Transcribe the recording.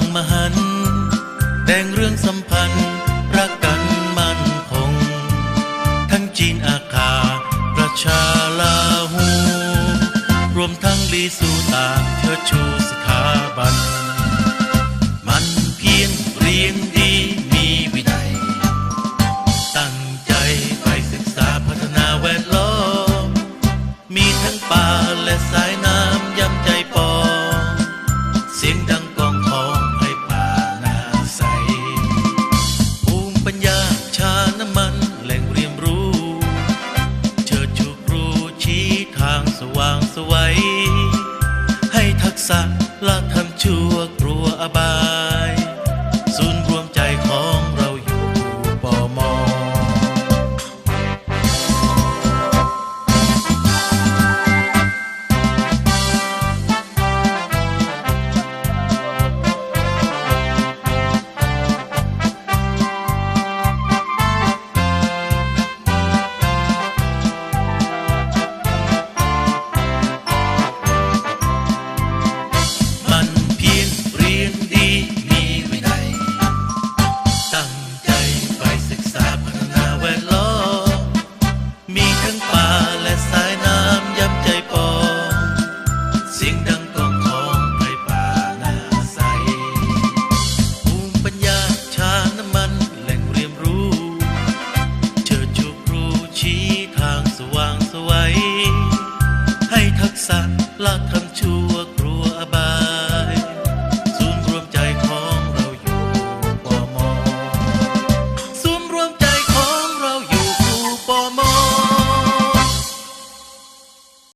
างมหัน แดงเรื่องสัมพันธ์ รักกันมั่นคง ทั้งจีนอาคา ประชาลาหู รวมทั้งลีสูตางเชิดชูสถาบัน มันเพียงเรียงดีมีวินัย ตั้งใจไปศึกษาพัฒนาแวดล้อม มีทั้งป่าและสาย ว่างไสวย ให้ทักษะละทำชั่วกลัวอบาย สะละคำชั่ว